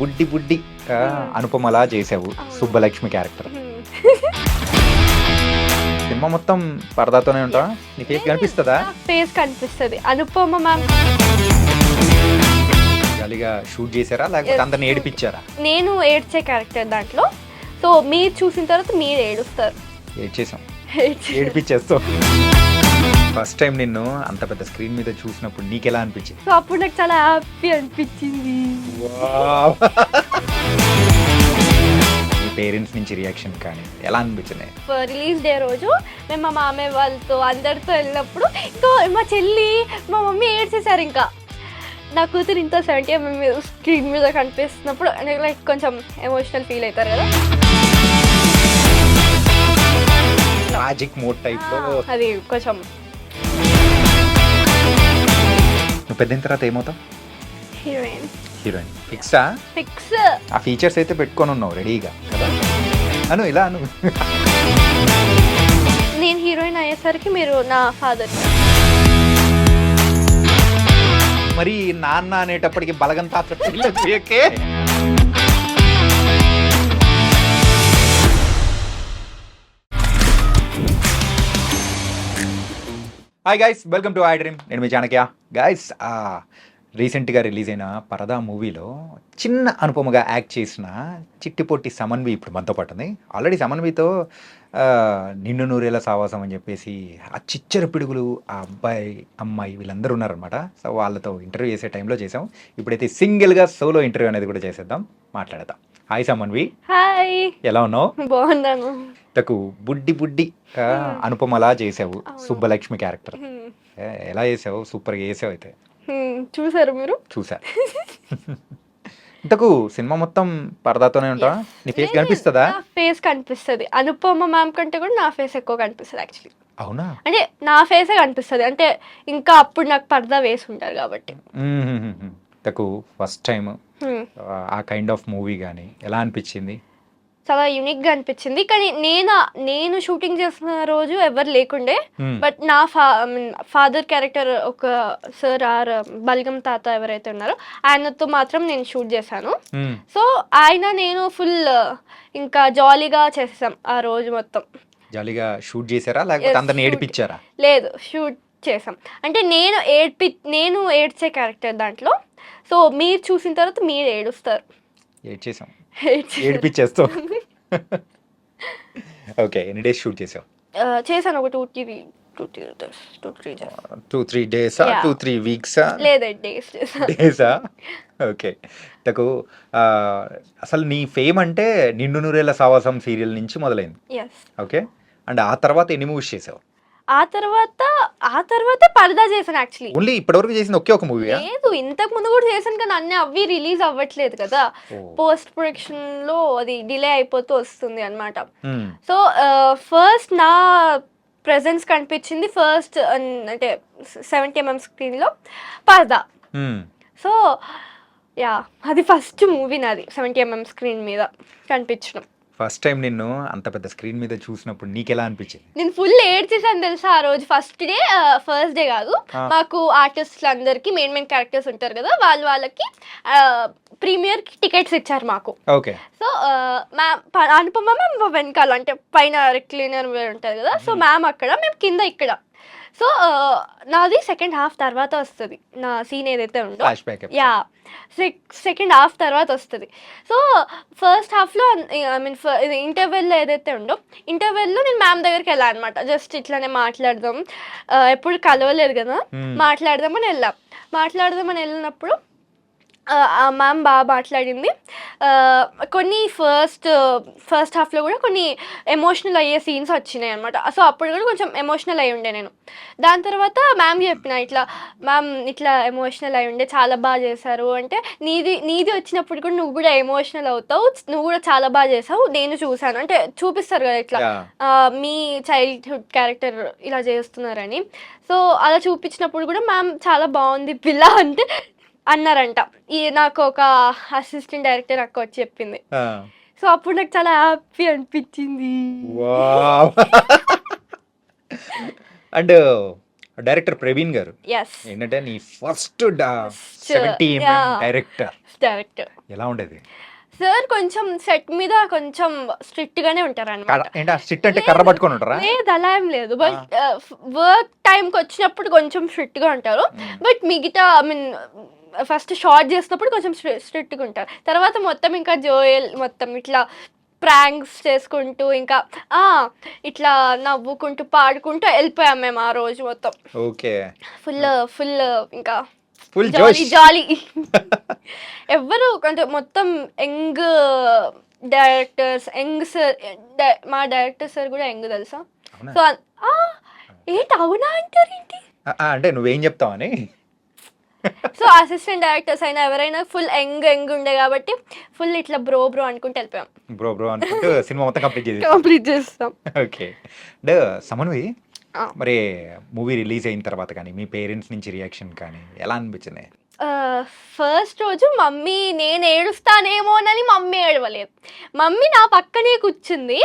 బుడ్డి బుడ్డి. ఆ, అనుపమలా చేసావు సుబ్బలక్ష్మి క్యారెక్టర్. సినిమా మొత్తం పరదాతోనే ఉంటావా నీకు ఏం కనిపిస్తుందా ఫేస్ కనిపిస్తుంది. అనుపమ మ్యామ్. జాలీగా షూట్ చేశారా? లేకపోతే అందరిని ఏడిపించారా? నేను ఏడ్చే క్యారెక్టర్ దాంట్లో. సో మీరు చూసిన తర్వాత మీరు ఏడుస్తారు. ఏడ్చేసాం. ఏడ్చే- ఏడిపించేస్తావు ఫస్ట్ టైం నిన్ను అంత పెద్ద స్క్రీన్ మీద చూసినప్పుడు నీకు ఎలా అనిపించింది? సో అప్పుడు నాకు చాలా హ్యాపీ అనిపించింది. మీ పేరెంట్స్ నుంచి రియాక్షన్ కానీ ఎలా అనిపించింది? రిలీజ్ డే రోజు మేము మా మామయ్య వాళ్ళతో అందరితో వెళ్ళినప్పుడు ఇంకా మా చెల్లి మా మమ్మీ ఏడ్చేసారు ఇంకా. నా కూతురు ఇంత సెవెంటీ ఎంఎం స్క్రీన్ మీద కనిపిస్తున్నప్పుడు లైక్ కొంచెం ఎమోషనల్ ఫీల్ అవుతారు కదా. మ్యాజిక్ మోడ్ టైప్లో. అది కొంచెం. నువ్వు పెద్ద తర్వాత ఏమవుతావు? హీరోయిన్ హీరోయిన్ ఫిక్సా ఫిక్స్ ఆ ఫీచర్స్ అయితే పెట్టుకొని ఉన్నావు రెడీగా కదా? అను ఇలా అను. నేను హీరోయిన్ అయ్యేసరికి మీరు నా ఫాదర్ మరి నాన్న అనేటప్పటికి Balagam hi guys welcome to I dream నేను మీ చాణక్య. గైస్ రీసెంట్గా రిలీజ్ అయిన పరదా మూవీలో చిన్న అనుపమగా యాక్ట్ చేసిన చిట్టిపొట్టి సమన్వి ఇప్పుడు మనతో పాటు ఉంది. ఆల్రెడీ సమన్వితో నిన్ను నూరేళ్ళ సావాసం అని చెప్పేసి ఆ చిచ్చర పిడుగులు ఆ అబ్బాయి అమ్మాయి వీళ్ళందరూ ఉన్నారనమాట సో వాళ్ళతో ఇంటర్వ్యూ చేసే టైంలో చేసాం ఇప్పుడైతే సింగిల్గా సోలో ఇంటర్వ్యూ అనేది కూడా చేసేద్దాం. మాట్లాడదాం హాయ్ సమన్వి. హాయ్ ఎలా ఉన్నావు? బాగున్నాను. తకు బుడ్డి బుడ్డి అనుపమలా చేసావు సుబ్బలక్ష్మి క్యారెక్టర్. ఎలా చేసావు? సూపర్గా చేసావు అయితే. చూసారు మీరు? చూసా. ఇంతకు సినిమా మొత్తం పరదాతోనే ఉంటావా? నీ ఫేస్ కనిపిస్తుందా? ఫేస్ కనిపిస్తుంది. అనుపమ మ్యామ్ కంటే కూడా నా ఫేస్ ఎక్కువ కనిపిస్తుంది యాక్చువల్లీ అవునా? అంటే నా ఫేసే కనిపిస్తుంది. అంటే ఇంకా అప్పుడు నాకు పరదా వేసి ఉంటారు కాబట్టి. ఇంతకు ఫస్ట్ టైం. ఆ కైండ్ ఆఫ్ మూవీ కానీ ఎలా అనిపించింది? చాలా యూనిక్గా అనిపించింది. కానీ నేను నేను షూటింగ్ చేసిన రోజు ఎవరు లేకుండే Hmm. బట్ నా ఫా ఫాదర్ క్యారెక్టర్ ఒక సార్ ఆర్ బల్గం తాత ఎవరైతే ఉన్నారో ఆయనతో మాత్రం నేను షూట్ చేశాను. మ్మ్. సో ఆయన నేను ఫుల్ ఇంకా జాలీగా చేసేసాం ఆ రోజు మొత్తం. జాలీగా షూట్ చేశారా? లేకపోతే అందరిని. ఏడిపించారా? లేదు షూట్ చేసాం అంటే నేను ఏడ్పి నేను ఏడ్చే క్యారెక్టర్ దాంట్లో. సో మీరు చూసిన తర్వాత మీరు ఏడుస్తారు. ఏడ్చేసాం ఏడ్చే- ఏడిపించేస్తావు? ఓకే ఎన్ని డేస్ షూట్ చేసావు? చేశాను ఒక two three two three two three two three డేసా. టూ త్రీ వీక్సా? లేదండి డేస్ డేసా? ఓకే. నాకు అసలు నీ ఫేమ్ అంటే నిన్ను నూరేళ్ళ సావాసం సీరియల్ నుంచి మొదలైంది. ఓకే. అండ్ ఆ తర్వాత ఎన్ని మూవీస్ చేసావు? ఆ తర్వాత ఆ తర్వాత పరదా చేశాను యాక్చువల్లీ ఓన్లీ ఇప్పటివరకు చేసిన ఒకే ఒక మూవీయా లేదు ఇంతకు ముందు కూడా చేశాను కానీ అన్ని అవి రిలీజ్ అవ్వట్లేదు కదా. పోస్ట్ ప్రొడక్షన్లో అది డిలే అయిపోతూ వస్తుంది అన్నమాట. సో ఫస్ట్ నా ప్రెజెన్స్ కనిపించింది ఫస్ట్ అంటే సెవెంటీ ఎంఎం స్క్రీన్లో పరదా. సో యా అది ఫస్ట్ మూవీ నాది సెవెంటీ ఎంఎం స్క్రీన్ మీద కనిపించడం. ఫస్ట్ టైం నిన్ను అంత పెద్ద స్క్రీన్ మీద చూసినప్పుడు నీకు ఎలా అనిపించింది? నేను ఫుల్ ఏడ్చేసాను తెలుసా ఆ రోజు? ఫస్ట్ డే ఫస్ట్ డే కాదు. మాకు ఆర్టిస్టులు అందరికి మెయిన్ మెయిన్ క్యారెక్టర్స్ ఉంటారు కదా వాళ్ళు వాళ్ళకి ప్రీమియర్ టికెట్స్ ఇచ్చారు మాకు. Okay so ma'am Anupama ma'am వెనకాల అంటే పైన రిక్లీనర్ ఉంటుంది కదా సో మ్యామ్ అక్కడ మేము కింద ఇక్కడ. సో నాది సెకండ్ హాఫ్ తర్వాత వస్తుంది. నా సీన్ ఏదైతే ఉందో. యా సెకండ్ హాఫ్ తర్వాత వస్తుంది. సో ఫస్ట్ హాఫ్లో ఐ మీన్ ఇంటర్వెల్లో ఏదైతే ఉందో ఇంటర్వెల్లో నేను మ్యామ్ దగ్గరికి వెళ్ళాను అనమాట జస్ట్ ఇట్లానే మాట్లాడదాం. ఎప్పుడు కలవలేదు కదా. Hmm. మాట్లాడదామని వెళ్ళాం. మాట్లాడదామని వెళ్ళినప్పుడు మ్యామ్ బాగా మాట్లాడింది. కొన్ని ఫస్ట్ ఫస్ట్ హాఫ్లో కూడా కొన్ని ఎమోషనల్ అయ్యే సీన్స్ వచ్చినాయి అనమాట సో అప్పుడు కూడా కొంచెం ఎమోషనల్ అయి ఉండే నేను. దాని తర్వాత మ్యామ్ చెప్పిన ఇట్లా మ్యామ్ ఇట్లా ఎమోషనల్ అయి ఉండే చాలా బాగా చేశారు. అంటే నీది నీది వచ్చినప్పుడు కూడా నువ్వు కూడా ఎమోషనల్ అవుతావు నువ్వు కూడా చాలా బాగా చేసావు నేను చూసాను అంటే చూపిస్తారు కదా ఇట్లా. మీ చైల్డ్హుడ్ క్యారెక్టర్ ఇలా చేస్తున్నారని. సో అలా చూపించినప్పుడు కూడా మ్యామ్ చాలా బాగుంది పిల్ల అంటే అన్నారంట. ఈ నాకు ఒక అసిస్టెంట్ డైరెక్టర్ అక్క వచ్చి చెప్పింది. సో అప్పుడు నాకు చాలా హ్యాపీ అనిపించింది. అండ్ డైరెక్టర్ ప్రవీణ్ గారు. ఏంటంటే నీ ఫస్ట్. డైరెక్టర్ డైరెక్టర్ ఎలా ఉండేది? సార్ కొంచెం సెట్ మీద కొంచెం స్ట్రిక్ట్ గానే ఉంటారు అనమాట కర్ర- ఏంటి? సిట్ అంటే కర్ర పట్టుకొని ఉంటారా? లేదు అలా ఏం లేదు. బట్ వర్క్ టైంకి వచ్చినప్పుడు కొంచెం స్ట్రిక్ట్గా ఉంటారు. Hmm. బట్ మిగతా ఐ మీన్ ఫస్ట్ షార్ట్ చేసినప్పుడు కొంచెం స్ట్రిక్ట్గా ఉంటారు. తర్వాత మొత్తం ఇంకా జోయల్ మొత్తం ఇట్లా ప్రాంక్స్ చేసుకుంటూ ఇంకా ఆ ఇట్లా నవ్వుకుంటూ పాడుకుంటూ వెళ్ళిపోయాం మేము ఆ రోజు మొత్తం. ఓకే. ఫుల్ ఫుల్ ఇంకా ఫుల్ జాలీ జాలీ. ఎవ్వరు కొంచెం మొత్తం యంగ్ డైరెక్టర్స్ యంగ్ సార్ మా డైరెక్టర్ సార్ కూడా యంగ్ తెలుసా? సో ఏంటి అవునా అంటారు ఏంటి? ఆ, ఆ, అంటే నువ్వేం చెప్తావని? సో అసిస్టెంట్ డైరెక్టర్స్ అయినా ఎవరైనా ఫుల్ యంగ్ యంగ్ ఉండే కాబట్టి ఫుల్ ఇట్లా బ్రో బ్రో అనుకుంటూ వెళ్ళిపోయాం. బ్రో బ్రో అనుకుంటూ సినిమా మొత్తం కంప్లీట్ చేసి కంప్లీట్ చేస్తాం ఓకే అంటే సమన్వి. మరి మూవీ రిలీజ్ అయిన తర్వాత కానీ మీ పేరెంట్స్ నుంచి రియాక్షన్ కానీ ఎలా అనిపించింది? ఫస్ట్ రోజు మమ్మీ నేను ఏడుస్తానేమోనని మమ్మీ ఏడవలేదు. మమ్మీ నా పక్కనే కూర్చుంది.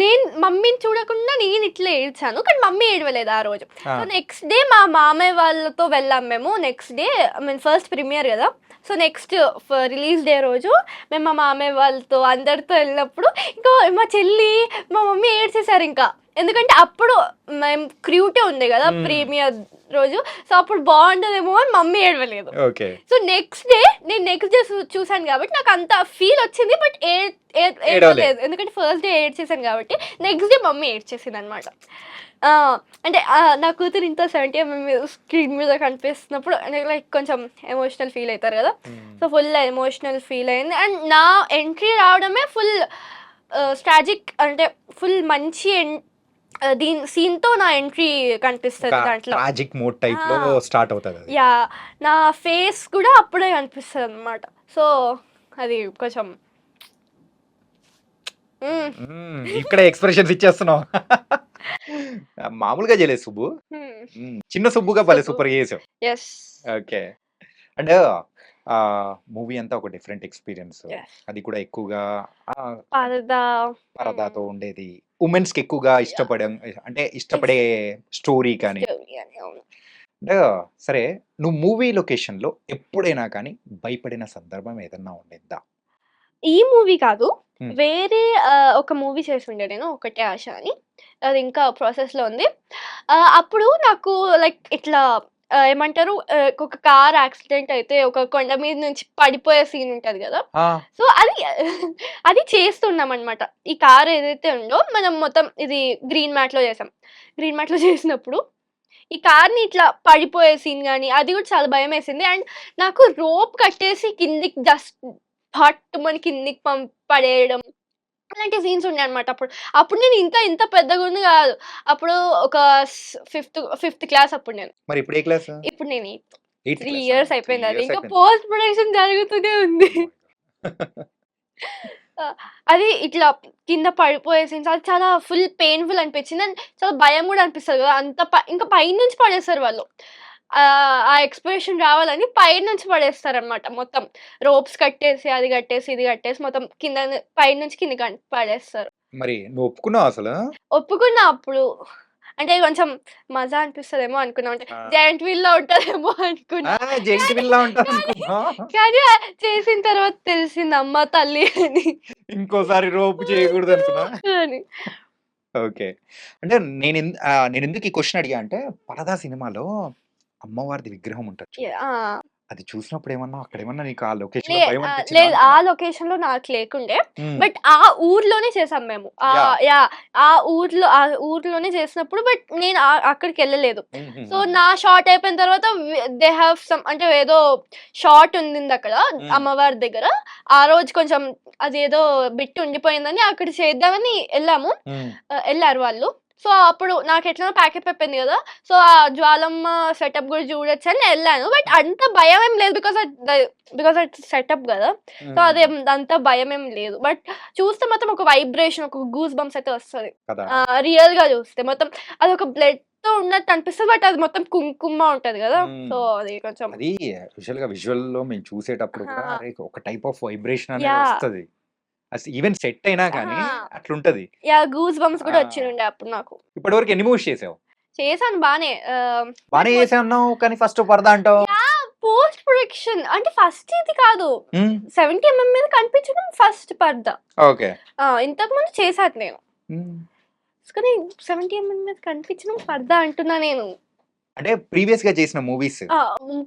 నేను మమ్మీని చూడకుండా నేను ఇట్లా ఏడ్చాను. కానీ మమ్మీ ఏడవలేదు ఆ రోజు. సో నెక్స్ట్ డే మా మామయ్య వాళ్ళతో వెళ్ళాం మేము. Next day I mean first premiere కదా. సో నెక్స్ట్ రిలీజ్ డే రోజు మేము మా మామయ్య వాళ్ళతో అందరితో వెళ్ళినప్పుడు ఇంకా మా చెల్లి మా మమ్మీ ఏడ్చేశారు ఇంకా. ఎందుకంటే అప్పుడు మేము క్రూటే ఉంది కదా. ప్రీమియర్ రోజు. సో అప్పుడు బాగుంటుందేమో అని మమ్మీ ఏడవలేదు. సో నెక్స్ట్ డే నేను నెక్స్ట్ డే చూసాను కాబట్టి నాకు అంత ఫీల్ వచ్చింది బట్ ఏడవలేదు. ఏడవలేదు. ఎందుకంటే ఫస్ట్ డే ఏడ్ చేశాను కాబట్టి నెక్స్ట్ డే మమ్మీ ఏడ్ చేసింది అనమాట అంటే నా కూతురు ఇంత సెవెంటీ ఎంఎం స్క్రీన్ మీద కనిపిస్తున్నప్పుడు లైక్ కొంచెం ఎమోషనల్ ఫీల్ అవుతారు కదా. సో ఫుల్ ఎమోషనల్ ఫీల్ అయింది. అండ్ నా ఎంట్రీ రావడమే ఫుల్ స్ట్రాజిక్ అంటే ఫుల్ మంచి దీని సీన్తో నా ఎంట్రీ కనిపిస్తుంది దాంట్లో. ట్రాజిక్ మోడ్ టైప్లో. స్టార్ట్ అవుతుంది యా నా ఫేస్ కూడా అప్పుడే కనిపిస్తుంది అనమాట సో అది కొంచెం ఇక్కడ ఎక్స్ప్రెషన్స్ ఇచ్చేస్తున్నావు. మామూలుగా చేయలేదు సుబ్బు. చిన్న సుబ్బుగా భలే సుబ్బు. సూపర్ చేసావు. Yes okay. అండ్ మూవీ అంతా ఒక డిఫరెంట్ ఎక్స్పీరియన్స్. అది కూడా ఎక్కువగా పరదాతో ఉండేది. ఉమెన్స్కి ఎక్కువగా ఇష్టపడే అంటే ఇష్టపడే స్టోరీ కానీ. అంటే సరే నువ్వు మూవీ లొకేషన్లో ఎప్పుడైనా కానీ భయపడిన సందర్భం ఏదన్నా ఉండిందా? ఈ మూవీ కాదు. వేరే ఒక మూవీ చేసి ఉండే నేను ఒకటే ఆశ అని. అది ఇంకా ప్రాసెస్లో ఉంది అప్పుడు నాకు లైక్ ఇట్లా ఏమంటారు? ఒక కార్ యాక్సిడెంట్ అయితే ఒక కొండ మీద నుంచి పడిపోయే సీన్ ఉంటది కదా? సో అది అది చేస్తున్నాం అనమాట ఈ కార్ ఏదైతే ఉందో మనం మొత్తం ఇది గ్రీన్ మ్యాట్లో చేసాం. గ్రీన్ మ్యాట్లో చేసినప్పుడు ఈ కార్ని ఇట్లా పడిపోయే సీన్ కానీ అది కూడా చాలా భయం వేసింది. అండ్ నాకు రోప్ కట్టేసి కిందికి జస్ట్ హట్ మన కిందికి పంప్ పడేయడం అలాంటి సీన్స్ ఉండే అనమాట అప్పుడు అప్పుడు నేను ఇంకా ఇంత పెద్దగా ఉంది కాదు. అప్పుడు ఒక ఫిఫ్త్ ఫిఫ్త్ క్లాస్ అప్పుడు నేను. మరి ఇప్పుడు ఏ క్లాస్? ఇప్పుడు నేను త్రీ ఇయర్స్ అయిపోయింది అది. ఇంకా పోస్ట్ ప్రొడక్షన్ జరుగుతూనే ఉంది. అది ఇట్లా కింద పడిపోయే సీన్స్ అది చాలా ఫుల్ పెయిన్ఫుల్ అనిపించింది. అండ్ చాలా భయం కూడా అనిపిస్తుంది కదా అంత పై- ఇంకా పైనుంచి పడేస్తారు వాళ్ళు. ఆ, ఎక్స్ప్రెషన్ రావాలని పైనుంచి పడేస్తారు అనమాట మొత్తం. రోప్స్ కట్టేసి అది కట్టేసి ఇది కట్టేసి మొత్తం కింద పైనుంచి కింద పడేస్తారు. మరి నువ్వు ఒప్పుకున్నావు అసలు? ఒప్పుకున్నా అప్పుడు. అంటే కొంచెం మజా అనిపిస్తుందేమో అనుకున్నా. అంటే. జాయింట్ వీల్లో ఉంటుందేమో అనుకున్నా. కానీ చేసిన తర్వాత తెలిసింది అమ్మ తల్లి అని. ఇంకోసారి రోపు చేయకూడదు అనుకున్నా? అని. ఓకే. అంటే నేను నేను ఎందుకు ఈ క్వశ్చన్ అడిగా అంటే పరదా సినిమాలో అమ్మవారిది విగ్రహం ఉంటుంది అది చూసినప్పుడు ఏమన్నా అక్కడ ఏమన్నా నీకు ఆ లొకేషన్ లేదు ఆ. లొకేషన్లో నాకు లేకుండే. బట్ ఆ ఊర్లోనే చేసాం మేము ఆ Yeah. యా ఆ ఊర్లో ఆ ఊర్లోనే చేసినప్పుడు బట్ నేను అక్కడికి వెళ్ళలేదు. సో నా షార్ట్ అయిపోయిన తర్వాత దే హ్యావ్ సమ్ అంటే ఏదో షార్ట్ ఉంది అక్కడ. అమ్మవారి దగ్గర ఆ రోజు కొంచెం అది ఏదో బిట్ ఉండిపోయిందని అక్కడ చేద్దామని వెళ్ళాము వెళ్ళారు వాళ్ళు సో అప్పుడు నాకు ఎట్లా ప్యాకెట్ అయిపోయింది కదా. సో ఆ జ్వాలమ్మ సెటప్ కూడా చూడొచ్చు అని వెళ్ళాను. బట్ అంత భయం ఏం లేదు బికాస్ బికాస్ అట్ సెటప్ కదా. సో అదే అంత భయం ఏం లేదు. బట్ చూస్తే మొత్తం ఒక వైబ్రేషన్ ఒక గూస్ బంప్స్ అయితే వస్తుంది. రియల్గా చూస్తే మొత్తం అది ఒక బ్లడ్తో ఉన్నట్టు అనిపిస్తుంది బట్ అది మొత్తం కుంకుమ ఉంటది కదా. సో అది కొంచెం అది యూజువల్గా విజువల్లో మేము చూసేటప్పుడు ఒక టైప్ ఆఫ్ వైబ్రేషన్ అనేది. వస్తది. అసలు ఈవెన్ సెట్ అయినా కానీ. అట్లుంటది. యా గూస్ బంప్స్ కూడా. వచ్చిండే అప్పుడు నాకు. ఇప్పటివరకు ఎన్ని మూవీస్ చేసావు? చేశాను బానే బాగానే చేసే ఉన్నావు కానీ ఫస్ట్ పరదా అంటావు? Post production. అంటే ఫస్ట్ ఇది కాదు. సెవెంటీ ఎంఎం మీద కనిపించడం ఫస్ట్ పర్దా ఓకే. ఆ, ఇంతకుముందు చేశాను నేను. కానీ సెవెంటీ ఎంఎం మీద కనిపించడం పర్దా అంటున్నా నేను. అంటే ప్రీవియస్గా చేసిన మూవీస్.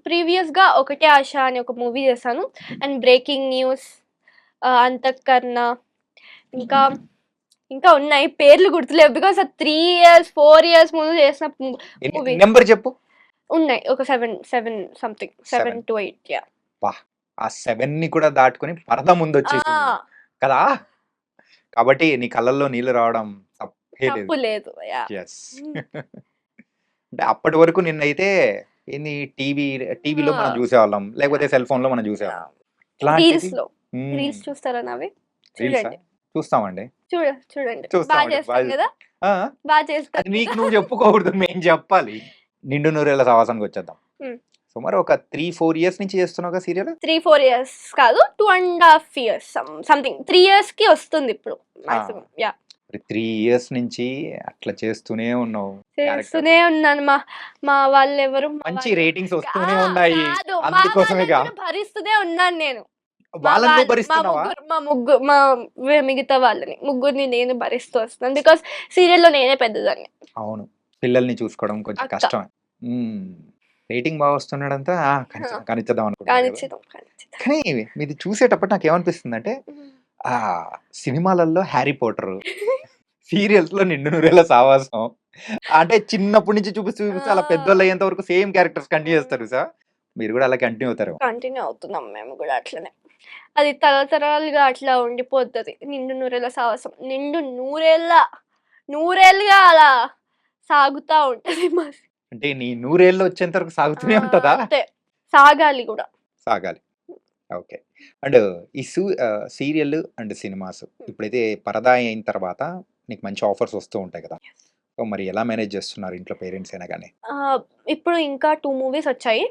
ప్రీవియస్గా ఒకటే ఆశ అని ఒక మూవీ చేశాను. And breaking news. అంతఃకరణ. ఇంకా ఇంకా ఉన్నాయి. పేర్లు గుర్తులేవు. Because three years four years ముందు చేసిన ము- movies. నెంబర్ చెప్పు? ఉన్నాయి. ఒక seven seven something seven to eight yeah ఆ సెవెన్ని కూడా దాటుకొని పరదా ముందు వచ్చేసి కదా? కాబట్టి నీ కళ్ళల్లో నీళ్ళు రావడం తప్పే లేదు. అంటే అప్పటి వరకు నిన్నైతే ఏంది? టీవీ టీవీలో మనం. చూసేవాళ్ళం. లేకపోతే సెల్ ఫోన్లో మనం చూసేవాళ్ళం. రీల్స్ చూస్తారా నావి? చూడండి. చూస్తామండి. చూడ చూడండి. బాగా చేస్తాను బాగా కదా? బాగా నీకు నువ్వు చెప్పుకోకూడదు మేము చెప్పాలి. నిండు నూరేళ్ళ సవాసానికి వచ్చేద్దాం. సుమారు ఒక త్రీ ఫోర్ ఇయర్స్ నుంచి చేస్తున్నావు సీరియల్? త్రీ ఫోర్ ఇయర్స్ కాదు two and half years something. Three ఇయర్స్కి వస్తుంది ఇప్పుడు యా. త్రీ ఇయర్స్ నుంచి అట్లా చేస్తూనే ఉన్నావు చేస్తూనే ఉన్నాను. మా మా వాళ్ళు ఎవరు మంచి రేటింగ్స్ వస్తూనే ఉన్నాయి. కాదు, మా అందుకోసమేగా. వాళ్ళని కూడా భరిస్తూనే ఉన్నాను నేను. వాళ్ళని భరిస్తున్నావా మా ముగ్గురు మా మిగతా వాళ్ళని ముగ్గురిని నేను భరిస్తూ వస్తున్నాను. బికాస్ సీరియల్లో నేనే పెద్దదాన్ని. అవును. పిల్లల్ని చూసుకోవడం కొంచెం. కష్టమే. రేటింగ్ బాగా వస్తున్నాడంతా కనిచేద్దాం అనుకుంటున్నాను కానీ మీది చూసేటప్పుడు నాకు ఏమనిపిస్తుంది అంటే ఆ సినిమాలలో హ్యారీ పోటర్ సీరియల్స్లో నిండు నూరేళ్ళ సావాసం. అంటే చిన్నప్పటి నుంచి చూపిస్తూ చూపిస్తూ అలా పెద్దోళ్ళు అయ్యేంత వరకు సేమ్ క్యారెక్టర్స్ కంటిన్యూ చేస్తారు సార్. మీరు కూడా అలా కంటిన్యూ అవుతారు కంటిన్యూ అవుతున్నాం మేము కూడా అట్లనే. అది తరతరాలుగా అట్లా ఉండిపోతుంది. నిండు నూరేళ్ళ సాహసం నిండు నూరేళ్ళ నూరేళ్ళుగా అలా సాగుతా ఉంటది మా అంటే నీ నూరేళ్ళు వచ్చేంత వరకు సాగుతూనే ఉంటుందా? అంతే. సాగాలి కూడా. సాగాలి. ఓకే. అండ్ ఈ సూ సీరియల్ అండ్ సినిమాస్ ఇప్పుడైతే పరదా అయిన తర్వాత నీకు మంచి ఆఫర్స్ వస్తూ ఉంటాయి కదా? మరి ఎలా మేనేజ్ చేస్తున్నారు ఇంట్లో పేరెంట్స్ అయినా కానీ ఇప్పుడు ఇంకా టూ మూవీస్ వచ్చాయి.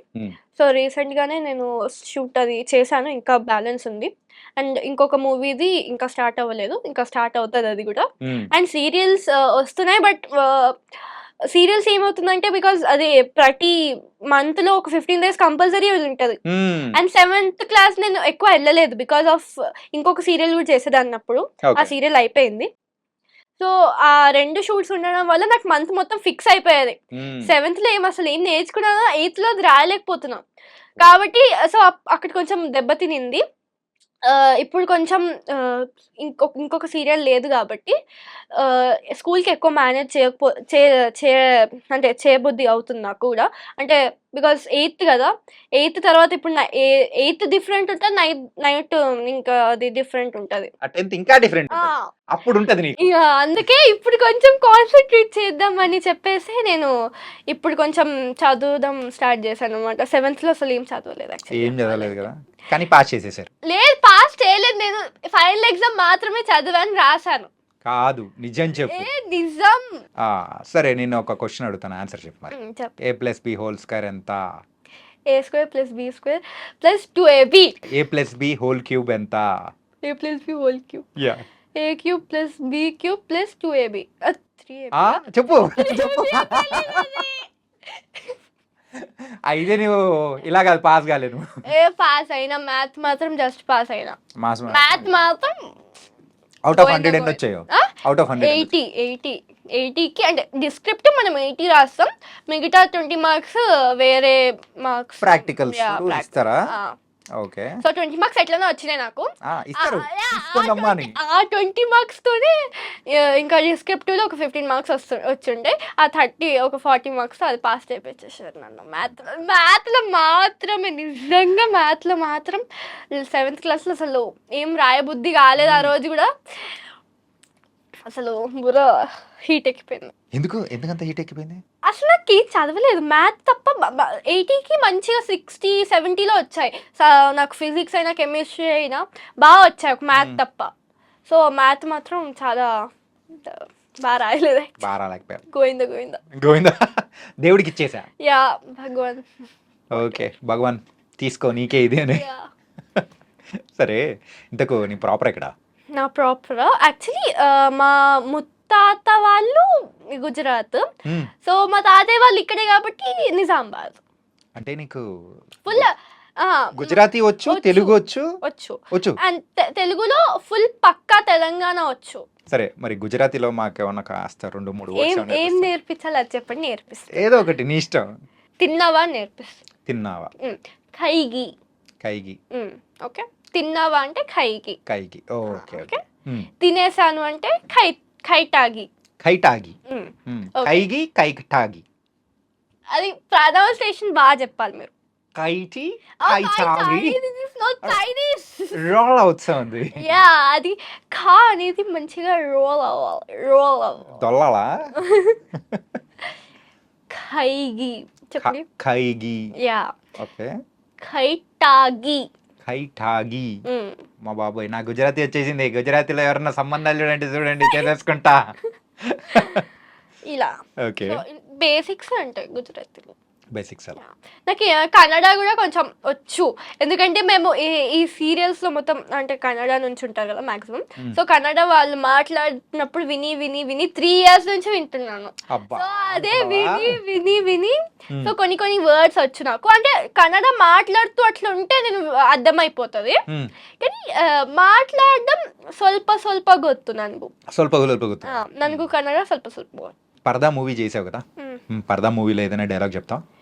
సో రీసెంట్ గానే నేను షూట్ అది చేశాను ఇంకా బ్యాలెన్స్ ఉంది. అండ్ ఇంకొక మూవీది ఇంకా స్టార్ట్ అవ్వలేదు ఇంకా స్టార్ట్ అవుతుంది అది కూడా. అండ్ సీరియల్స్ వస్తున్నాయి బట్ సీరియల్స్ ఏమవుతుందంటే బికాజ్ అది ప్రతి మంత్లో ఒక ఫిఫ్టీన్ డేస్ కంపల్సరీ ఉంటుంది. అండ్ సెవెంత్ క్లాస్ నేను ఎక్కువ వెళ్ళలేదు బికాస్ ఆఫ్ ఇంకొక సీరియల్ కూడా చేసేదాన్ని అప్పుడు. ఆ సీరియల్ అయిపోయింది. సో ఆ రెండు షూట్స్ ఉండడం వల్ల నాకు మంత్ మొత్తం ఫిక్స్ అయిపోయేది. సెవెంత్లో ఏం అసలు ఏం నేర్చుకున్నా ఎయిత్లో రాయలేకపోతున్నాం. కాబట్టి సో అక్కడ కొంచెం దెబ్బతినింది. ఇప్పుడు కొంచెం ఇంకొక ఇంకొక సీరియల్ లేదు కాబట్టి స్కూల్కి ఎక్కువ మేనేజ్ చేయకపో చే చే అంటే చేయబుద్ధి అవుతుంది నాకు కూడా. అంటే బికాస్ ఎయిత్ కదా ఎయిత్ తర్వాత ఇప్పుడు ఎయిత్ డిఫరెంట్ ఉంటుంది నైట్ నైట్ ఇంకా అది డిఫరెంట్ ఉంటుంది. ఇంకా డిఫరెంట్ అప్పుడు ఉంటది. అందుకే ఇప్పుడు కొంచెం కాన్సన్ట్రేట్ చేద్దామని చెప్పేసి నేను ఇప్పుడు కొంచెం చదవడం స్టార్ట్ చేశాను అనమాట సెవెంత్లో అసలు ఏం చదవలేదు. ఏం చదవలేదు కదా? కానీ పాస్ చేసేసారు. లేదు పాస్ చేయలేదు నేను. ఫైనల్ ఎగ్జామ్ మాత్రమే చదివాను రాశాను. కాదు నిజం చెప్పు. నిజం. ఆ, సరే నేను ఒక క్వశ్చన్ అడుగుతాను ఆన్సర్ చెప్పు మరి. A plus B whole square ఎంత? A square plus B square plus two AB A plus B whole cube ఎంత? A plus B whole cube yeah A cube plus B cube plus two AB three చెప్పు చెప్పు. అయితే నువ్వు ఇలా కాదు pass కాలేదు ఏ పాస్ అయినా మ్యాథ్ మాత్రం జస్ట్ పాస్ అయినా. మాస్ మ్యాథ్ మాత్రం అవుట్ ఆఫ్ హండ్రెడ్ ఎన్ని. వచ్చాయో? Out of hundred eighty eighty ఎయిటీకి అంటే డిస్క్రిప్ట్ మనం ఎయిటీ రాస్తాం. మిగతా ట్వంటీ మార్క్స్ వేరే మార్క్స్ ప్రాక్టికల్స్ ఇస్తారా? ఓకే. సో ట్వంటీ మార్క్స్ ఎట్లనే వచ్చినాయి నాకు. ఇస్తారు. ఆ, ట్వంటీ మార్క్స్ తోనే ఇంకా డిస్క్రిప్టివ్లో ఒక ఫిఫ్టీన్ మార్క్స్ వస్తు వచ్చుండే. ఆ థర్టీ ఒక ఫార్టీ మార్క్స్ అది పాస్ చేయించేసారు నన్ను. మ్యాథ్ మ్యాథ్లో మాత్రమే నిజంగా మ్యాథ్లో మాత్రం సెవెంత్ క్లాస్లో అసలు ఏం రాయబుద్ధి కాలేదు ఆ రోజు కూడా. అసలు బుర్ర హీట్ ఎక్కిపోయింది. ఎందుకు? ఎందుకంత హీట్ ఎక్కిపోయింది? అసలు నాకు ఏం చదవలేదు. మ్యాథ్ తప్ప ఎయిటీకి మంచిగా సిక్స్టీ సెవెంటీలో వచ్చాయి. నాకు ఫిజిక్స్ అయినా కెమిస్ట్రీ అయినా బాగా వచ్చాయి ఒక మ్యాథ్. తప్ప. సో మ్యాథ్ మాత్రం చాలా బాగా రాయలేదు బాగా రాలేకపోయారు గోవింద గోవింద. గోవిందా? దేవుడికి ఇచ్చేసా? యా భగవాన్. ఓకే భగవాన్ తీసుకో నీకే ఇది అని సరే ఇంతకు నీ ప్రాపర్ ఎక్కడ? నా ప్రాపర్ యాక్చువల్లీ మా ముత్తాత వాళ్ళు గుజరాత్. సో మా తాతయ్య వాళ్ళు ఇక్కడే కాబట్టి నిజామాబాద్. అంటే నీకు ఫుల్ గుజరాతీ వచ్చు. తెలుగు వచ్చు? వచ్చు. వచ్చు. అండ్ తెలుగులో ఫుల్ పక్కా తెలంగాణ వచ్చు. సరే మరి గుజరాతీలో మాకు ఏమన్నా కాస్త రెండు మూడు ఏం? నేర్పించాలి అది చెప్పండి నేర్పిస్తా ఏదో ఒకటి నీ ఇష్టం. తిన్నావా నేర్పిస్తా తిన్నావా. ఖైగి కైగి. ఓకే? తిన్నావా అంటే ఖైగి కైగి ఓకే ఓకే. తినేసాను అంటే ఖై ఖైటాగి. Okay. కైగి కైటాగి అది ప్రొనౌన్సియేషన్ బాగా చెప్పాలి మీరు. కైటి కైటాగి. రోల్ అవుతుంది. యా అది ఖా అనేది మంచిగా రోల్ అవ్వాలి రోల్ అవ్వాలి. దొల్లలా? ఖైగి. చెప్పండి. కైగి యా. ఓకే. ఖైటాగి. కైటాగి ఉమ్. మా బాబోయ్ నా గుజరాతీ వచ్చేసింది. గుజరాతీలో ఎవరన్నా సంబంధాలు చూడండి చూడండి చేసేసుకుంటా. ఇలా. ఓకే. బేసిక్స్ ఉంటాయి గుజరాతీలో. బేసిక్స్ అలా. నాకు కన్నడ కూడా కొంచెం వచ్చు. ఎందుకంటే మేము ఈ సీరియల్స్లో మొత్తం అంటే కన్నడ నుంచి ఉంటారు కదా మాక్సిమం. Hmm. సో కన్నడ వాళ్ళు మాట్లాడినప్పుడు విని విని విని త్రీ ఇయర్స్ నుంచి వింటున్నాను. అదే విని విని విని hmm. సో కొన్ని కొన్ని వర్డ్స్ వచ్చు నాకు. అంటే కన్నడ మాట్లాడుతూ అట్లా ఉంటే నేను అర్థమైపోతుంది. Hmm. కానీ మాట్లాడడం స్వల్ప స్వల్ప గొత్తు నన్ను. స్వల్ప స్వల్ప నన్ను కన్నడ స్వల్ప స్వల్ప పరదా మూవీ చేసావు కదా? పరదా మూవీలో ఏదైనా డైలాగ్ చెప్తావు?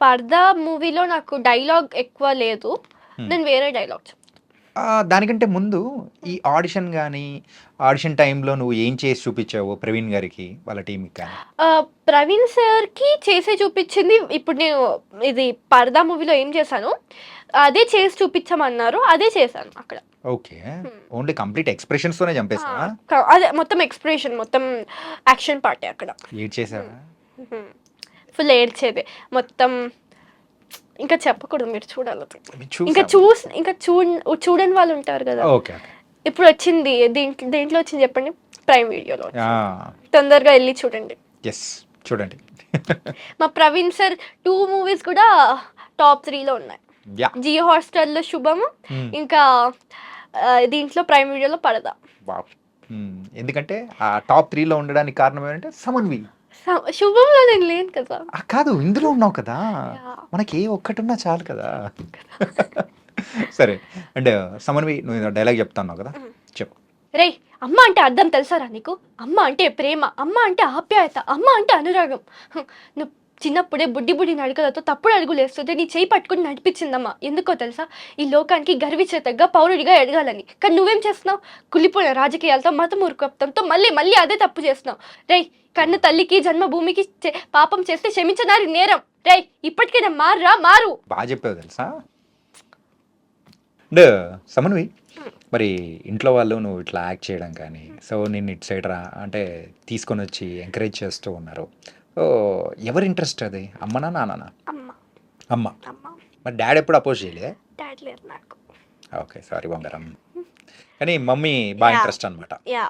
పర్దా మూవీలో నాకు డైలాగ్ ఎక్కువ లేదు. నేను వేరే డైలాగ్ చెప్తాను దానికంటే ముందు ఈ ఆడిషన్ కానీ ఆడిషన్ టైంలో నువ్వు ఏం చేసి చూపించావు ప్రవీణ్ గారికి వాళ్ళ టీంకి కానీ? ప్రవీణ్ సార్కి చేసి చూపించింది ఇప్పుడు నేను ఇది పర్దా మూవీలో ఏం చేశాను? అదే చేసి చూపించమన్నారు అదే చేశాను అక్కడ. ఓకే. ఓన్లీ కంప్లీట్ ఎక్స్ప్రెషన్స్ తోనే చంపేసా అదే మొత్తం ఎక్స్ప్రెషన్ మొత్తం యాక్షన్ పార్టీ అక్కడ. ఏడ్ చేసావా ఫుల్ ఏడ్చేది. మొత్తం ఇంకా చెప్పకూడదు మీరు చూడాలి? ఇంకా చూస్ ఇంకా చూడ చూడని వాళ్ళు ఉంటారు కదా. ఇప్పుడు వచ్చింది దీంట్లో దేంట్లో వచ్చింది చెప్పండి ప్రైమ్ వీడియోలో తొందరగా వెళ్ళి చూడండి. ఎస్ చూడండి. మా ప్రవీణ్ సార్ టూ మూవీస్ కూడా టాప్ త్రీలో ఉన్నాయి. జియో హాట్స్టార్లో శుభము Hmm. ఇంకా దీంట్లో ప్రైమ్ వీడియోలో పడదా. మ్మ్. ఎందుకంటే ఆ టాప్ త్రీలో ఉండడానికి కారణం ఏంటంటే సమన్వి స- శుభంలో నేను లేను కదా. ఆ, కాదు ఇందులో ఉన్నావు కదా. మనకి ఏ ఒక్కటున్నా చాలు కదా. సరే అండ్ సమన్వి నువ్వు డైలాగ్ చెప్తాన్నావు కదా. చెప్పు. రేయ్ అమ్మ అంటే అర్థం తెలుసారా నీకు? అమ్మ అంటే ప్రేమ అమ్మ అంటే ఆప్యాయత అమ్మ అంటే అనురాగం. నువ్వు చిన్నప్పుడే బుడ్డి బుడ్డి నడకలతో తప్పుడు అడుగులు వేస్తుంటే నీ చేయి పట్టుకుని నడిపించిందమ్మా. ఎందుకో తెలుసా? ఈ లోకానికి గర్వించే తగ్గ పౌరుడిగా ఎదగాలని. కానీ నువ్వేం చేస్తున్నావు? కుళ్ళిపోయిన రాజకీయాలతో మతమూర్ఖత్వంతో మళ్ళీ మళ్ళీ అదే తప్పు చేస్తున్నావు. రేయ్ కన్న తల్లికి జన్మభూమికి పాపం చేస్తే క్షమించనారి నేరం. రేయ్ ఇప్పటికైనా మారురా మారు. బాగా చెప్పావు తెలుసా? సమన్వి మరి ఇంట్లో వాళ్ళు నువ్వు ఇట్లా యాక్ట్ చేయడం కానీ సో నేను ఇటు సైడ్ రా అంటే తీసుకొని వచ్చి ఎంకరేజ్ చేస్తూ ఉన్నారు. సో ఎవరి ఇంట్రెస్ట్ అది? అమ్మనా నాన్ననా? అమ్మ. మరి డాడీ ఎప్పుడు అపోజ్ చేయలే డాడీ నాకు. ఓకే సారీ బంగారం. కానీ మమ్మీ బాగా. ఇంట్రెస్ట్ అనమాట యా.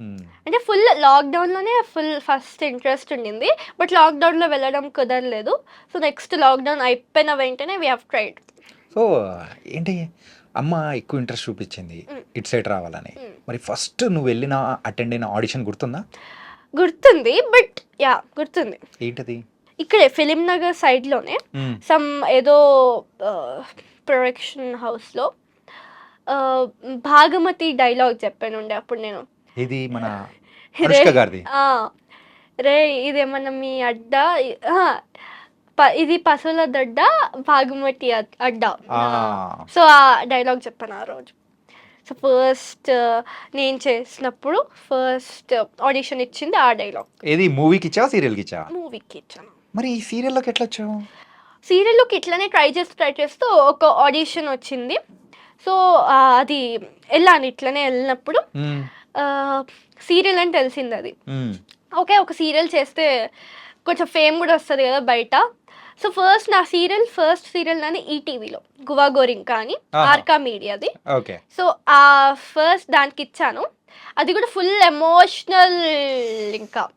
అంటే ఫుల్ లాక్డౌన్లోనే ఫుల్ ఫస్ట్ ఇంట్రెస్ట్ ఉండింది. బట్ లాక్డౌన్లో వెళ్ళడం కుదరలేదు. సో నెక్స్ట్ లాక్డౌన్ అయిపోయిన వెంటనే వీ హ్యావ్ ట్రైడ్ సో ఏంటి? అమ్మ ఎక్కువ ఇంట్రెస్ట్ చూపించింది. Mm. ఇటు సైడ్ రావాలని. Mm. మరి ఫస్ట్ నువ్వు వెళ్ళిన అటెండ్ అయిన ఆడిషన్ గుర్తుందా? గుర్తుంది. బట్ యా గుర్తుంది. ఏంటది? ఇక్కడే ఫిలిం నగర్ సైడ్లోనే. సమ్ ఏదో ప్రొడక్షన్ హౌస్లో భాగమతి డైలాగ్ చెప్పాను ఉండే అప్పుడు నేను. ఇది మన అనుష్క గారిది. రే ఇదేమన్నా మీ అడ్డ? ఇది పశువుల దడ్డ భాగమతి అడ్- అడ్డ. సో ఆ డైలాగ్ చెప్పాను ఆ రోజు. సో ఫస్ట్ నేను చేసినప్పుడు ఫస్ట్ ఆడిషన్ ఇచ్చింది ఆ డైలాగ్ ఏది మూవీకి ఇచ్చా సీరియల్కి ఇచ్చా? మూవీకి ఇచ్చాను. మరి ఈ సీరియల్లోకి ఎట్లా వచ్చావు? సీరియల్లోకి ఇట్లానే ట్రై చేస్తూ ట్రై చేస్తూ ఒక ఆడిషన్ వచ్చింది. సో అది వెళ్ళాను ఇట్లనే వెళ్ళినప్పుడు. సీరియల్ అని తెలిసింది అది. ఓకే ఒక సీరియల్ చేస్తే కొంచెం ఫేమ్ కూడా వస్తుంది కదా బయట. సో ఫస్ట్ నా సీరియల్ ఫస్ట్ సీరియల్ అని ఈటీవీలో గువా గోరింకా అని ఆహా. ఆర్కా మీడియాది. ఓకే. సో ఆ ఫస్ట్ దానికి ఇచ్చాను అది కూడా ఫుల్ ఎమోషనల్ ఇంకా.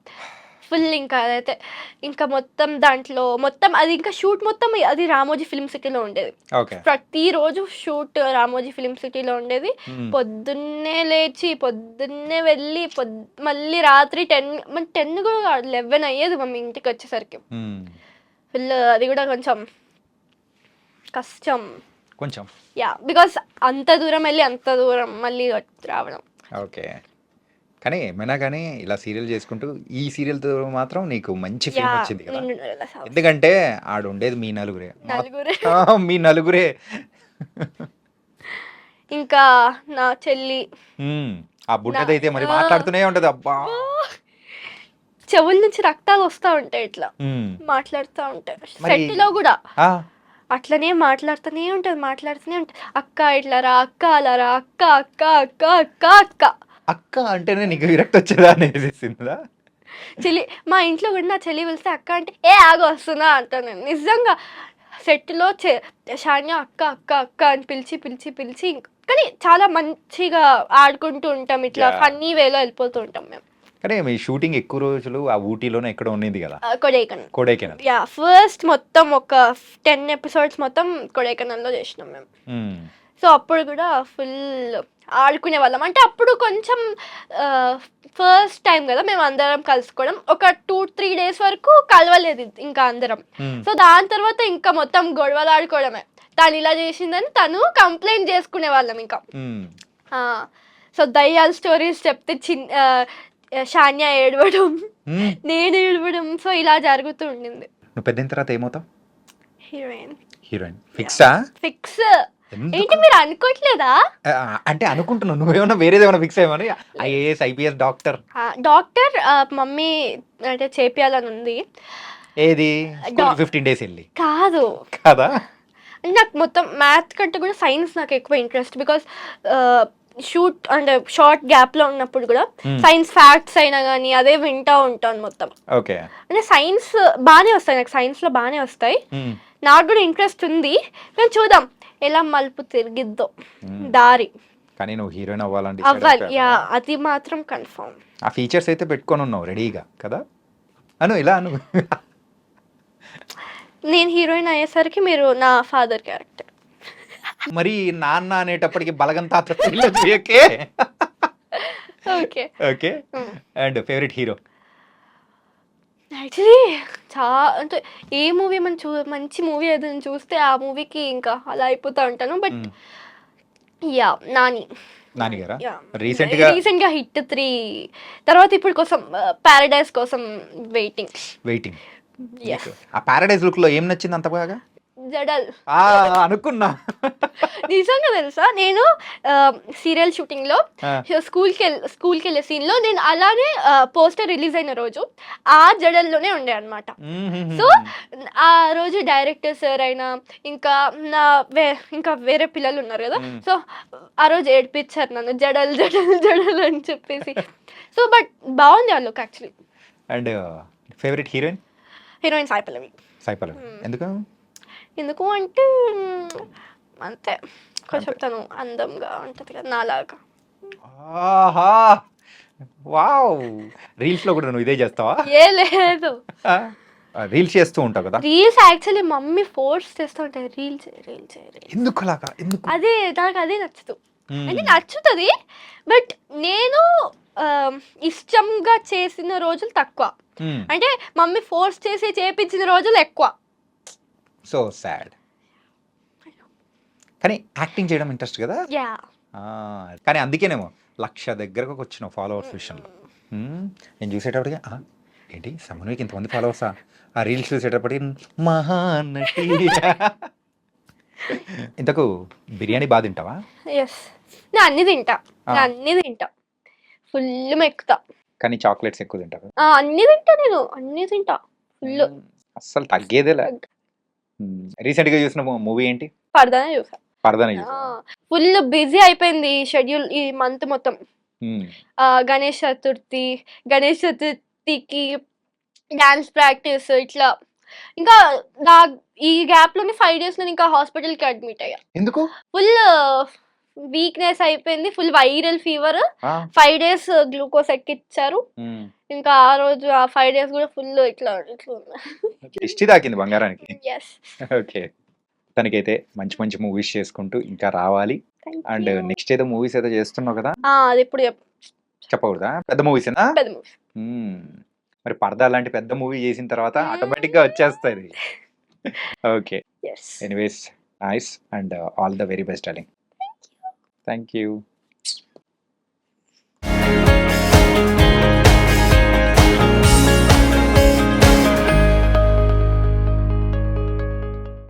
ఫుల్ ఇంకా అదైతే ఇంకా మొత్తం దాంట్లో మొత్తం అది ఇంకా షూట్ మొత్తం అది రామోజీ ఫిల్మ్ సిటీలో ఉండేది. ప్రతిరోజు షూట్ రామోజీ ఫిల్మ్ సిటీలో ఉండేది. పొద్దున్నే లేచి పొద్దున్నే వెళ్ళి పొద్ మళ్ళీ రాత్రి టెన్ మన టెన్ కూడా కాదు లెవెన్ అయ్యేది మమ్మీ ఇంటికి వచ్చేసరికి. ఫుల్ అది కూడా కొంచెం కష్టం. కొంచెం. యా బికాస్ అంత దూరం వెళ్ళి అంత దూరం మళ్ళీ రావడం. ఓకే. కానీ ఏమైనా కానీ ఇలా సీరియల్ చేసుకుంటూ ఈ సీరియల్తో మాత్రం నీకు మంచి యా వచ్చింది కదా. ఎందుకంటే ఆడ ఉండేది మీ నలుగురే. నలుగురే. మీ నలుగురే. ఇంకా నా చెల్లి. ఆ బుడ్డదైతే మరి మాట్లాడుతూనే ఉంటది. అబ్బా. చెవుల నుంచి రక్తాలు వస్తూ ఉంటాయి ఇట్లా. మాట్లాడుతూ ఉంటాయి. మరి- సెట్లో కూడా. ఆ, అట్లనే మాట్లాడుతూనే ఉంటుంది మాట్లాడుతూనే ఉంటుంది. అక్క ఇట్లా రా అక్క అలా రా అక్క అక్క అక్క అక్క అక్క అక్క. అంటేనే నీకు విరక్తి వచ్చేదా అనేసిందా చెల్లి మా ఇంట్లో కూడా నా చెల్లి పిలిస్తే అక్క అంటే ఏ ఆగ వస్తున్నా అంటాను. నేను నిజంగా సెట్లో షాన్య అక్క అక్క అక్క అని పిలిచి పిలిచి పిలిచి కానీ చాలా మంచిగా ఆడుకుంటూ ఉంటాం ఇట్లా. ఫన్నీ వేలో వెళ్ళిపోతూ ఉంటాం మేము. కానీ మీ షూటింగ్ ఎక్కువ రోజులు ఆ ఊటీలోనే ఎక్కడ ఉండేది కదా? కొడైకెనాల్. కొడైకెనాల్. యా ఫస్ట్ మొత్తం ఒక టెన్ ఎపిసోడ్స్ మొత్తం కొడైకెనాల్లో చేసినాం మేము. మ్మ్. సో అప్పుడు కూడా ఫుల్ ఆడుకునే వాళ్ళం. అంటే అప్పుడు కొంచెం ఫస్ట్ టైం కదా మేము అందరం కలుసుకోవడం. ఒక టూ త్రీ డేస్ వరకు కలవలేదు ఇంకా అందరం. సో దాని తర్వాత ఇంకా మొత్తం గొడవలు ఆడుకోవడమే. తను ఇలా చేసిందని తను కంప్లైంట్ చేసుకునే వాళ్ళం ఇంకా. సో దయ్యాల స్టోరీస్ చెప్తే చిన్ ఆ, షాన్య ఏడవడం మ్మ్. నేను ఏడవడం సో ఇలా జరుగుతూ ఉండింది. నువ్వు పెద్ద తర్వాత ఏమవుతావు? Heroine heroine ఫిక్సా? ఏంటి మీరు అనుకోవట్లేదా అంటే అనుకుంటున్నావు నువ్వేమన్నా వేరేది ఏమైనా fix అయ్యమని IAS IPS doctor. Doctor mummy అంటే చేపియాలని ఉంది. ఏది? ఫిఫ్టీన్ డేస్ వెళ్ళి. కాదు. కదా? నాకు మొత్తం మ్యాథ్ కంటే కూడా సైన్స్ నాకు ఎక్కువ ఇంట్రెస్ట్ బికాస్ షూట్ అంటే షార్ట్ గ్యాప్లో ఉన్నప్పుడు కూడా Hmm. సైన్స్ ఫ్యాక్ట్స్ అయినా కానీ అదే వింటా ఉంటాను మొత్తం. ఓకే. అంటే సైన్స్ బాగానే వస్తాయి నాకు సైన్స్లో బాగానే వస్తాయి. నాకు కూడా ఇంట్రెస్ట్ ఉంది. కానీ చూద్దాం. ఎలా మలుపు తిరిగిద్దో. దారి. కానీ నువ్వు హీరోయిన్ అవ్వాలంటే అవ్వాలి. యా అది మాత్రం కన్ఫర్మ్. ఆ ఫీచర్స్ అయితే పెట్టుకొని ఉన్నావు రెడీగా కదా? అను ఇలా అను. నేను హీరోయిన్ అయ్యేసరికి మీరు నా ఫాదర్ క్యారెక్టర్. మరి నాన్న అనేటప్పటికి బలగం తాత okay. Okay. And favourite hero? Actually చా అంటే ఏ మూవీ మనం చూ మంచి మూవీ ఏదైనా చూస్తే ఆ మూవీకి ఇంకా అలా అయిపోతా ఉంటాను. But yeah Nani. నానిగారా యా. రీసెంట్గా రీసెంట్గా హిట్ త్రీ. తర్వాత ఇప్పుడు కోసం పారడైజ్ కోసం వెయిటింగ్ వెయిటింగ్ ఆ పారాడైజ్ లుక్లో ఏం నచ్చింది అంత బాగా జడల్. అనుకున్నా. నిజంగా తెలుసా? నేను సీరియల్ షూటింగ్లో ఆ, స్కూల్కి వెళ్ళి స్కూల్కి వెళ్ళే సీన్లో నేను అలానే పోస్టర్ రిలీజ్ అయిన రోజు ఆ జడల్లోనే ఉండే అనమాట. సో ఆ రోజు డైరెక్టర్ సార్ అయినా ఇంకా నా వే ఇంకా వేరే పిల్లలు ఉన్నారు కదా. సో ఆ రోజు ఏడిపించారు నన్ను జడల్ జడల్ జడల్ అని చెప్పేసి. సో బట్ బాగుంది ఆ look actually. And favourite heroine? Heroine Sai Pallavi. Sai Pallavi. ఎందుకు? ఎందుకు అంటే అంతే. కొంచెం తను అందంగా ఉంటుంది కదా నాలాగా. ఆహా! వావ్! రీల్స్లో కూడా నువ్వు ఇదే చేస్తావా? ఏ లేదు. రీల్స్ చేస్తూ ఉంటావు కదా? రీల్స్ యాక్చువల్లీ మమ్మీ ఫోర్స్ చేస్తూ ఉంటాయి రీల్స్ రీల్స్ ఎందుకు అలాగా ఎందుకు? అదే నాకు అదే నచ్చదు. అంటే నచ్చుతుంది బట్ నేను ఇష్టంగా చేసిన రోజులు తక్కువ. అంటే మమ్మీ ఫోర్స్ చేసి చేపించిన రోజులు ఎక్కువ. So sad. కానీ యాక్టింగ్ చేయడం ఇంట్రెస్ట్ కదా? కానీ అందుకేనేమో లక్ష దగ్గరకు వచ్చినావు ఫాలోవర్స్ విషయంలో. నేను చూసేటప్పటికి "ఆ, ఏంటి? సమన్వయకి ఇంతమంది ఫాలోవర్సా? ఆ రీల్స్ చూసేటప్పటికి మహానటి ఇంతకు బిర్యానీ బాగా తింటావా? ఎస్ నేను అన్ని తింటా. అన్ని తింటా. ఫుల్ మెక్కుతా. కానీ చాక్లెట్స్ ఎక్కువ తింటారు ఆ, అన్ని తింటా నేను. అన్ని తింటా. ఫుల్ అస్సలు తగ్గేదేలే. రీసెంట్గా చూసిన మూవీ ఏంటి? పడదానే చూసా. పరదన చూసా ఫుల్ బిజీ అయిపోయింది షెడ్యూల్ ఈ మంత్ మొత్తం. గణేష్ చతుర్థి గణేష్ చతుర్థికి డాన్స్ ప్రాక్టీస్ ఇట్లా. ఇంకా నా ఈ గ్యాప్లోనే ఫైవ్ డేస్ నేను ఇంకా హాస్పిటల్కి అడ్మిట్ అయ్యా. ఎందుకు? ఫుల్ వీక్నెస్ అయిపోయింది full viral fever. Five days glucose ఎక్కిచ్చారు. ఇంకా ఆ రోజు ఆ ఫైవ్ డేస్ కూడా ఫుల్ ఇట్లా ఇట్లా తాకింది బంగారానికి. Yes okay. తనకైతే మంచి మంచి మూవీస్ చేసుకుంటూ ఇంకా రావాలి. అండ్ నెక్స్ట్ ఏదో మూవీస్ ఏదో చేస్తున్నావు కదా? అది ఇప్పుడు చెప్పు. చెప్పకూడదా? పెద్ద మూవీసేనా పెద్ద మూవీ మ్మ్. మరి పరదా లాంటి పెద్ద మూవీ చేసిన తర్వాత ఆటోమేటిక్గా వచ్చేస్తుంది. Okay. Anyways nice and all the very best darling thank you